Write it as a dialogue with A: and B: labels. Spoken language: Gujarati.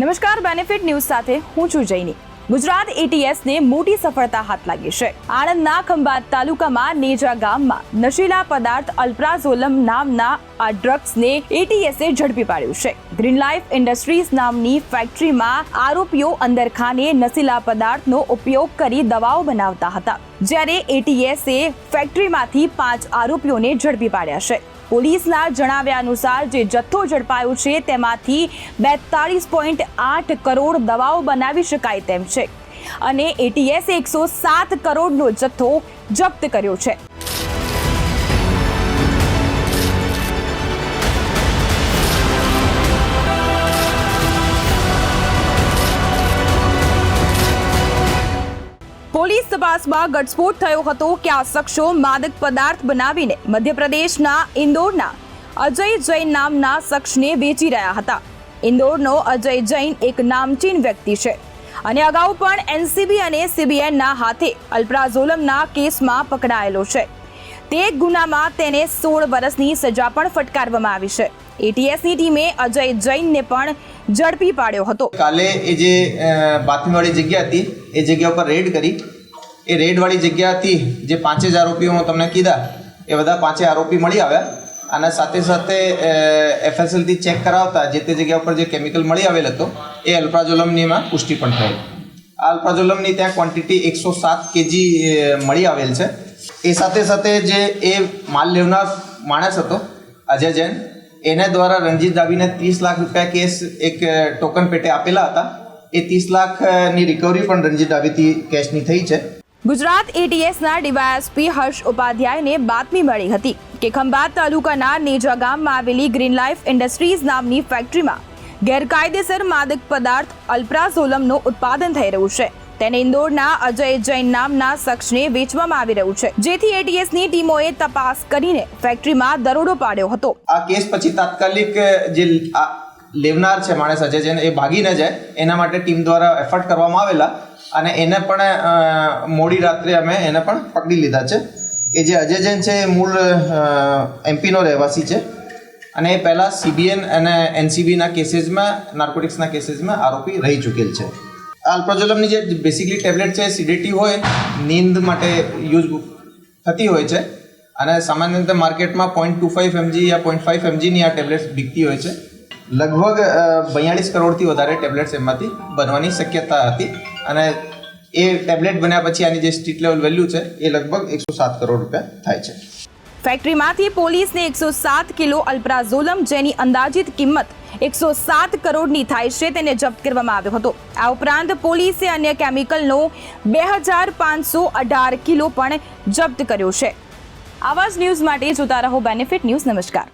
A: નમસ્કાર બેનિફિટ ન્યૂઝ સાથે હું છું જૈની. ગુજરાત એટીએસને મોટી સફળતા હાથ લાગી છે. આણંદના ખંભાત તાલુકામાં નેજા ગામમાં નશીલા પદાર્થ અલ્પ્રાઝોલમ નામના આ ડ્રગ્સને એટીએસે ઝડપી પાડ્યું છે. ગ્રીન લાઈફ ઇન્ડસ્ટ્રીઝ નામની ફેક્ટરીમાં આરોપીઓ અંદરખાને નશીલા પદાર્થનો ઉપયોગ કરી દવાઓ બનાવતા હતા. જ્યારે એટીએસે ફેક્ટરીમાંથી પાંચ આરોપીઓને ઝડપી પાડ્યા છે. પોલીસના જણાવ્યા અનુસાર જે જથ્થો ઝડપાયો છે તેમાંથી બેતાળીસ પોઈન્ટ આઠ કરોડ દવાઓ બનાવી શકાય તેમ છે. અને એટીએસે એકસો સાત કરોડનો જથ્થો જપ્ત કર્યો છે. તપાસમાં ઘટસ્ફોટ થયો હતો. કે આ શખ્સો માદક પદાર્થ બનાવીને મધ્યપ્રદેશના ઇન્દોરના અજય જૈન નામના શખ્સને વેચી રહ્યા હતા. ઇન્દોરનો અજય જૈન એક નામચીન વ્યક્તિ છે. અને અગાઉ પણ એનસીબી અને સીબીએનના હાથે અલ્પ્રાઝોલમના કેસમાં પકડાયેલો છે. તે ગુનામાં તેને સોળ વર્ષની સજા પણ ફટકારવામાં આવી છે. એટીએસની ટીમે અજય જૈનને પણ ઝડપી પાડ્યો હતો.
B: કાલે એ જે અ, બાતમીવાળી જગ્યા હતી એ જગ્યા ઉપર રેડ કરી એ રેડવાળી જગ્યાથી જે પાંચે જ આરોપીઓ હું તમને કીધા, એ બધા પાંચે આરોપી મળી આવ્યા. અને સાથે સાથે એફએસએલથી ચેક કરાવતા જે તે જગ્યા ઉપર જે કેમિકલ મળી આવેલ હતો, એ અલ્પ્રાઝોલમનીમાં પુષ્ટિ પણ થઈ આ અલ્પ્રાઝોલમની ત્યાં ક્વોન્ટિટી એકસો સાત કેજી મળી આવેલ છે. એ સાથે સાથે જે એ માલ લેવનાર માણસ હતો, અજય જૈન, એને દ્વારા રણજીત ડાબીને ત્રીસ લાખ રૂપિયા કેસ એક ટોકન પેટે આપેલા હતા. એ ત્રીસ લાખની રિકવરી પણ રણજીત ડાબીથી કેશની થઈ છે.
A: ગુજરાત એટીએસના ડીવાયએસપી હર્ષ ઉપાધ્યાયને બાતમી મળી હતી કે ખંભાત તાલુકાના નેજા ગામમાં આવેલી ગ્રીન લાઈફ ઇન્ડસ્ટ્રીઝ નામની ફેક્ટરીમાં ગેરકાયદેસર માદક પદાર્થ અલ્પ્રાઝોલમનું ઉત્પાદન થઈ રહ્યું છે. તેને ઇન્દોરના અજય જૈન નામના શખ્સને વેચવામાં આવી રહ્યું છે. જેથી એટીએસની ટીમોએ તપાસ કરીને ફેક્ટરીમાં દરોડો પાડ્યો હતો.
B: આ કેસ પછી તાત્કાલિક જે લેવનાર છે માણસ અજય જૈન એ ભાગી ન જાય, એના માટે ટીમ દ્વારા એફર્ટ કરવામાં આવેલા અને એને પણ મોડી રાત્રે અમે એને પણ પકડી લીધા છે. એ જે અજય જૈન છે એ મૂળ એમપીનો રહેવાસી છે. અને એ પહેલાં સીબીએન અને એનસીબીના કેસીસમાં, નાર્કોટિક્સના કેસીસમાં આરોપી રહી ચૂકેલ છે. આ જે બેસિકલી ટેબ્લેટ છે સિડેટિવ હોય, નીંદ માટે યુઝ થતી હોય છે. અને સામાન્ય રીતે માર્કેટમાં પોઈન્ટ ટુ ફાઈવ એમજી યા પોઈન્ટ ફાઈવ એમજીની આ ટેબ્લેટ્સ બીકતી હોય છે. લગભગ બયાળીસ કરોડથી વધારે ટેબ્લેટ્સ એમાંથી બનવાની શક્યતા હતી. અને એ ટેબ્લેટ બન્યા પછી આની જે સ્ટ્રીટ લેવલ વેલ્યુ છે, એ લગભગ એકસો સાત કરોડ રૂપિયા થાય છે.
A: ફેક્ટરીમાંથી પોલીસને એકસો સાત કિલો અલ્પ્રાઝોલમ, જેની અંદાજિત કિંમત એકસો સાત કરોડની થાય છે, તેને જપ્ત કરવામાં આવ્યો હતો. આ ઉપરાંત પોલીસે અન્ય કેમિકલનો બે હજાર પાંચસો અઢાર કિલો પણ જપ્ત કર્યો છે. આવા જ ન્યૂઝ માટે જોતા રહો, બેનિફિટ ન્યૂઝ, નમસ્કાર.